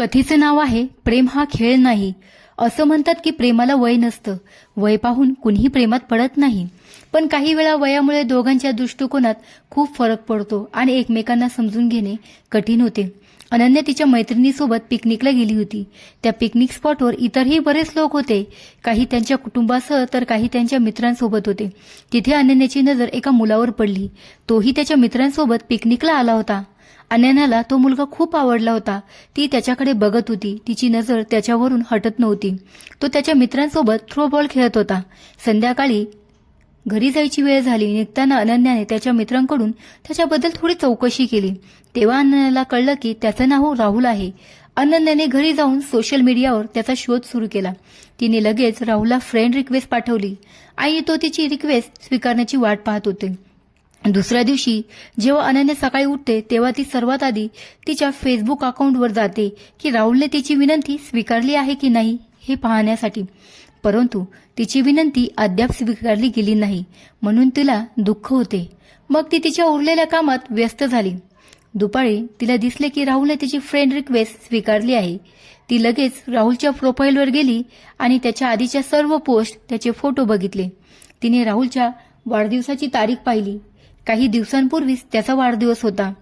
कथेचं नाव आहे प्रेम हा खेळ नाही. असं म्हणतात की प्रेमाला वय नसतं. वय पाहून कुणीही प्रेमात पडत नाही. पण काही वेळा वयामुळे दोघांच्या दृष्टिकोनात खूप फरक पडतो आणि एकमेकांना समजून घेणे कठीण होते. अनन्या तिच्या मैत्रिणीसोबत पिकनिकला गेली होती. त्या पिकनिक स्पॉटवर इतरही बरेच लोक होते. काही त्यांच्या कुटुंबासह तर काही त्यांच्या मित्रांसोबत होते. तिथे अनन्याची नजर एका मुलावर पडली. तोही त्याच्या मित्रांसोबत पिकनिकला आला होता. अनन्याला तो मुलगा खूप आवडला होता. ती त्याच्याकडे बघत होती. तिची नजर त्याच्यावरून हटत नव्हती. तो त्याच्या मित्रांसोबत थ्रोबॉल खेळत होता. संध्याकाळी घरी जायची वेळ झाली. निघताना अनन्याने त्याच्या मित्रांकडून त्याच्याबद्दल थोडी चौकशी केली. तेव्हा अनन्याला कळलं की त्याचं नाव राहुल आहे. अनन्याने घरी जाऊन सोशल मीडियावर त्याचा शोध सुरू केला. तिने लगेच राहुलला फ्रेंड रिक्वेस्ट पाठवली. आणि तो तिची रिक्वेस्ट स्वीकारण्याची वाट पाहत होते. दुसऱ्या दिवशी जेव्हा अनन्या सकाळी उठते तेव्हा ती सर्वात आधी तिच्या फेसबुक अकाउंटवर जाते की राहुलने तिची विनंती स्वीकारली आहे की नाही हे पाहण्यासाठी. परंतु तिची विनंती अद्याप स्वीकारली गेली नाही म्हणून तिला दुःख होते. मग ती तिच्या उरलेल्या कामात व्यस्त झाली. दुपारी तिला दिसले की राहुलने तिची फ्रेंड रिक्वेस्ट स्वीकारली आहे. ती लगेच राहुलच्या प्रोफाईलवर गेली आणि त्याच्या आधीच्या सर्व पोस्ट त्याचे फोटो बघितले. तिने राहुलच्या वाढदिवसाची तारीख पाहिली. काही दिवसांपूर्वीच त्याचा वाढदिवस होता.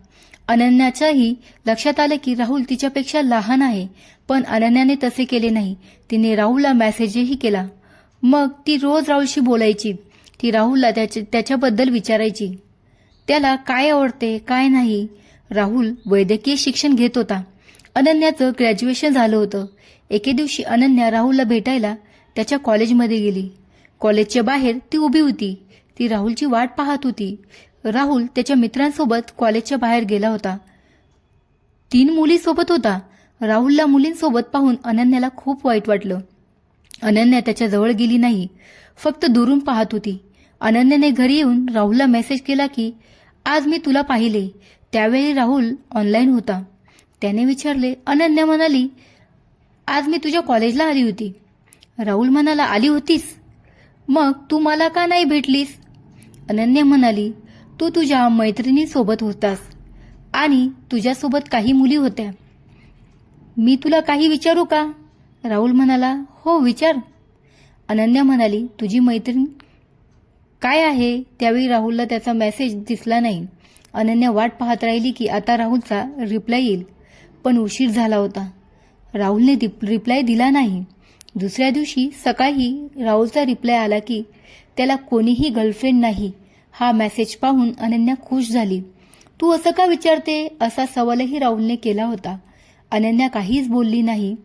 अनन्याच्याही लक्षात आलं की राहुल तिच्यापेक्षा लहान आहे पण अनन्याने तसे केले नाही. तिने राहुलला मेसेजही केला. मग ती रोज राहुलशी बोलायची. ती राहुलला त्याच्या त्याच्याबद्दल विचारायची. त्याला काय आवडते काय नाही? राहुल वैद्यकीय शिक्षण घेत होता. अनन्याचं ग्रॅज्युएशन झालं होतं. एके दिवशी अनन्या राहुलला भेटायला त्याच्या कॉलेजमध्ये गेली. कॉलेजच्या बाहेर ती उभी होती. ती राहुलची वाट पाहत होती. राहुल त्याच्या मित्रांसोबत कॉलेजच्या बाहेर गेला होता. तीन मुलीसोबत होता. राहुलला मुलींसोबत पाहून अनन्याला खूप वाईट वाटलं. अनन्या त्याच्याजवळ गेली नाही. फक्त दुरून पाहत होती. अनन्याने घरी येऊन राहुलला मेसेज केला की आज मी तुला पाहिले. त्यावेळी राहुल ऑनलाईन होता. त्याने विचारले अनन्या म्हणाली आज मी तुझ्या कॉलेजला आली होती. राहुल म्हणाला आली होतीस? मग तू मला का नाही भेटलीस? अनन्या म्हणाली तू तुझ्या मैत्रिणीसोबत होतास. आणि तुझ्यासोबत काही मुली होत्या. मी तुला काही विचारू का? राहुल म्हणाला हो विचार. अनन्या म्हणाली तुझी मैत्रीण काय आहे? त्यावेळी राहुलला त्याचा मेसेज दिसला नाही. अनन्या वाट पाहत राहिली की आता राहुलचा रिप्लाय येईल पण उशीर झाला होता. राहुलने रिप्लाय दिला नाही. दुसऱ्या दिवशी सकाळी राहुलचा रिप्लाय आला की त्याला कोणीही गर्लफ्रेंड नाही. हा मेसेज पाहून अनन्या खुश झाली. तू असं का विचारते? असा सवालही राहुलने केला होता. अनन्या काहीच बोलली नाही.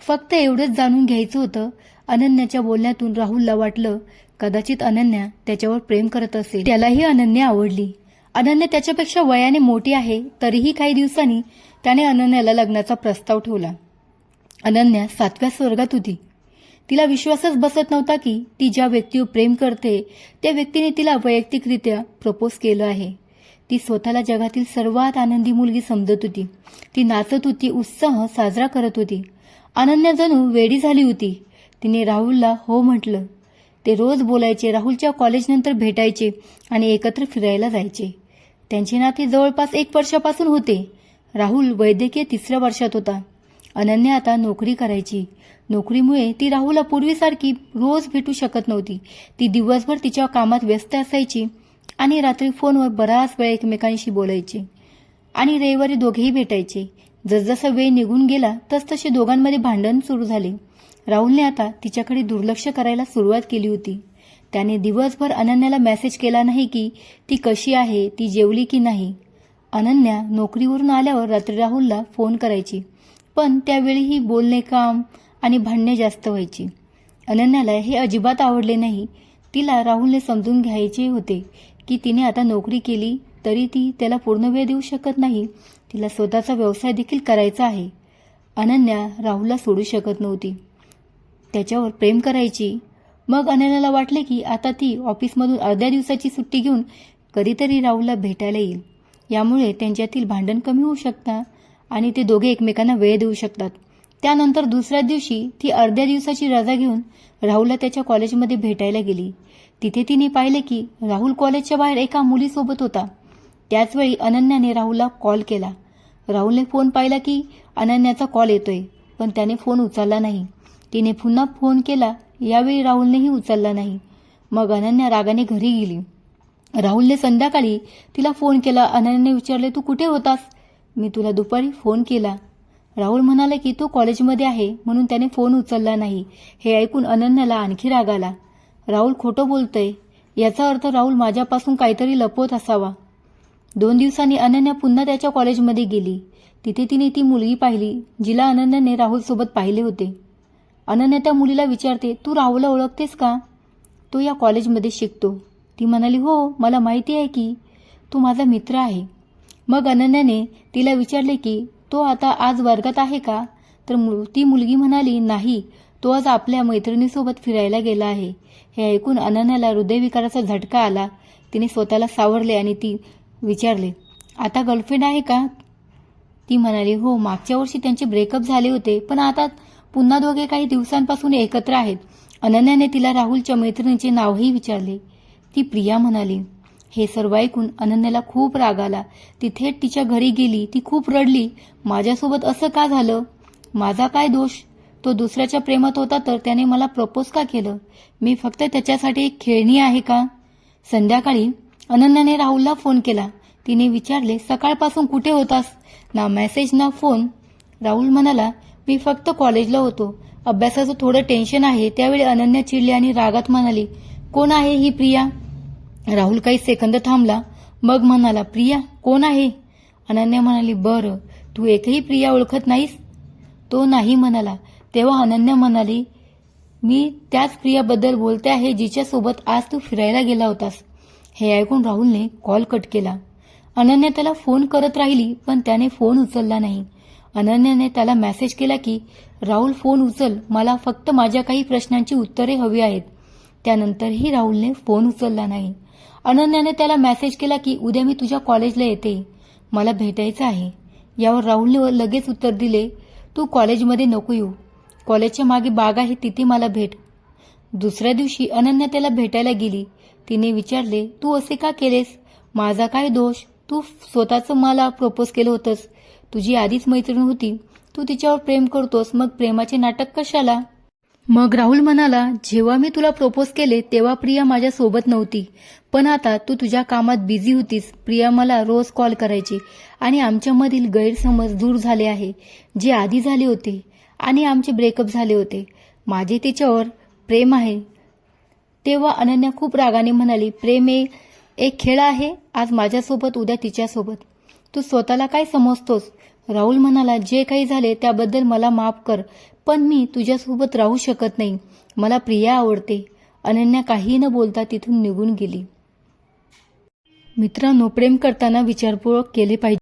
फक्त एवढंच जाणून घ्यायचं होतं. अनन्याच्या बोलण्यातून राहुलला वाटलं कदाचित अनन्या त्याच्यावर प्रेम करत असेल. त्यालाही अनन्या आवडली. अनन्या त्याच्यापेक्षा वयाने मोठी आहे तरीही काही दिवसांनी त्याने अनन्याला लग्नाचा प्रस्ताव ठेवला. अनन्या सातव्या स्वर्गात होती. तिला विश्वासच बसत नव्हता की ती ज्या व्यक्तीवर प्रेम करते त्या व्यक्तीने तिला वैयक्तिकरित्या प्रपोज केलं आहे. ती स्वतःला जगातील सर्वात आनंदी मुलगी समजत होती. ती नाचत होती उत्साह साजरा करत होती. अनन्या जणू वेडी झाली होती. तिने राहुलला हो म्हटलं. ते रोज बोलायचे राहुलच्या कॉलेजनंतर भेटायचे आणि एकत्र फिरायला जायचे. त्यांचे नाते जवळपास एक वर्षापासून होते. राहुल वैद्यकीय तिसऱ्या वर्षात होता. अनन्या आता नोकरी करायची. नोकरीमुळे ती राहुलला पूर्वीसारखी रोज भेटू शकत नव्हती. ती दिवसभर तिच्या कामात व्यस्त असायची आणि रात्री फोनवर बराच वेळ एकमेकांशी बोलायची. आणि रविवारी दोघेही भेटायचे. जसजसा वेळ निघून गेला तसतसे दोघांमध्ये भांडण सुरू झाले. राहुलने आता तिच्याकडे दुर्लक्ष करायला सुरुवात केली होती. त्याने दिवसभर अनन्याला मेसेज केला नाही की ती कशी आहे ती जेवली की नाही. अनन्या नोकरीवरून आल्यावर रात्री राहुलला फोन करायची. पण त्यावेळीही बोलणे काम आणि भांडणे जास्त व्हायची. अनन्याला हे अजिबात आवडले नाही. तिला राहुलने समजून घ्यायचे होते की तिने आता नोकरी केली तरी ती त्याला पूर्ण वेळ देऊ शकत नाही. तिला स्वतःचा व्यवसाय देखील करायचा आहे. अनन्या राहुलला सोडू शकत नव्हती. त्याच्यावर प्रेम करायची. मग अनन्याला वाटले की आता ती ऑफिसमधून अर्ध्या दिवसाची सुट्टी घेऊन कधीतरी राहुलला भेटायला येईल. यामुळे त्यांच्यातील भांडण कमी होऊ शकता. आणि ते दोघे एकमेकांना वेळ देऊ शकतात. त्यानंतर दुसऱ्या दिवशी ती अर्ध्या दिवसाची रजा घेऊन राहुलला त्याच्या कॉलेजमध्ये भेटायला गेली. तिथे तिने पाहिले की राहुल कॉलेजच्या बाहेर एका मुलीसोबत होता. त्याचवेळी अनन्याने राहुलला कॉल केला. राहुलने फोन पाहिला की अनन्याचा कॉल येतोय पण त्याने फोन उचलला नाही. तिने पुन्हा फोन केला यावेळी राहुलनेही उचलला नाही. मग अनन्या रागाने घरी गेली. राहुलने संध्याकाळी तिला फोन केला. अनन्याने विचारले तू कुठे होतास? मी तुला दुपारी फोन केला. राहुल म्हणाला की तो कॉलेजमध्ये आहे म्हणून त्याने फोन उचलला नाही. हे ऐकून अनन्याला आणखी राग आला. राहुल खोटं बोलतंय. याचा अर्थ राहुल माझ्यापासून काहीतरी लपवत असावा. दोन दिवसांनी अनन्या पुन्हा त्याच्या कॉलेजमध्ये गेली. तिथे तिने ती मुलगी पाहिली जिला अनन्याने राहुलसोबत पाहिले होते. अनन्या त्या मुलीला विचारते तू राहुलला ओळखतेस का? तो या कॉलेजमध्ये शिकतो. ती म्हणाली हो मला माहिती आहे की तो माझा मित्र आहे. मग अनन्याने तिला विचारले की तो आता आज वर्गात आहे का? तर मु- ती मुलगी म्हणाली नाही तो आज आपल्या मैत्रिणीसोबत फिरायला गेला आहे. हे ऐकून अनन्याला हृदयविकाराचा झटका आला. तिने स्वतःला सावरले आणि ती विचारले आता गर्लफ्रेंड आहे का? ती म्हणाली हो मागच्या वर्षी त्यांचे ब्रेकअप झाले होते पण आता पुन्हा दोघे काही दिवसांपासून एकत्र आहेत. अनन्याने तिला राहुलच्या मैत्रिणीचे नावही विचारले. ती प्रिया म्हणाली हे सर्व ऐकून अनन्याला खूप राग आला. ती थेट तिच्या घरी गेली ती खूप रडली. माझ्यासोबत असं का झालं? माझा काय दोष? तो दुसऱ्याच्या प्रेमात होता तर त्याने मला प्रपोज का केलं? मी फक्त त्याच्यासाठी एक खेळणी आहे का? संध्याकाळी अनन्याने राहुलला फोन केला. तिने विचारले सकाळपासून कुठे होतास? ना मेसेज ना फोन. राहुल म्हणाला मी फक्त कॉलेजला होतो. अभ्यासाचं थोडं टेन्शन आहे. त्यावेळी अनन्या चिडली आणि रागात म्हणाली कोण आहे ही प्रिया? राहुल काही सेकंद थांबला. मग म्हणाला प्रिया कोण आहे? अनन्या म्हणाली बरं तू एकही प्रिया ओळखत नाहीस? तो नाही म्हणाला. तेव्हा अनन्या म्हणाली मी त्याच प्रियाबद्दल बोलते आहे जिच्यासोबत आज तू फिरायला गेला होतास. हे ऐकून राहुलने कॉल कट केला. अनन्या त्याला फोन करत राहिली पण त्याने फोन उचलला नाही. अनन्याने त्याला मेसेज केला की राहुल फोन उचल मला फक्त माझ्या काही प्रश्नांची उत्तरे हवी आहेत. त्यानंतरही राहुलने फोन उचलला नाही. अनन्याने त्याला मेसेज केला की उद्या मी तुझ्या कॉलेजला येते. मला भेटायचं आहे. यावर राहुलने लगेच उत्तर दिले तू कॉलेजमध्ये नको येऊ. कॉलेजच्या मागे बाग आहे तिथे मला भेट. दुसऱ्या दिवशी अनन्या त्याला भेटायला गेली. तिने विचारले तू असे का केलेस? माझा काय दोष? तू स्वतःच मला प्रपोज केलं होतंस. तुझी आधीच मैत्रीण होती. तू तिच्यावर प्रेम करतोस. मग प्रेमाचे नाटक कशाला? मग राहुल म्हणाला जेव्हा मी तुला प्रपोज केले तेव्हा प्रिया माझ्या सोबत नव्हती. पण आता तू तुझ्या कामात बिझी होतीस. प्रिया मला रोज कॉल करायची आणि आमच्यामधील गैरसमज दूर झाले आहे जे आधी झाले होते आणि आमचे ब्रेकअप झाले होते. माझे तिच्यावर प्रेम आहे. तेव्हा अनन्या खूप रागाने म्हणाली प्रेम हे एक खेळ आहे. आज माझ्यासोबत उद्या तिच्यासोबत. तू स्वतःला काय समजतोस? राहुल म्हणाला जे काही झाले त्याबद्दल मला माफ कर पण मी तुझ्यासोबत राहू शकत नाही. मला प्रिया आवडते. अनन्या काही न बोलता तिथून निघून गेली. मित्रांनो प्रेम करताना विचारपूर्वक केले पाहिजे.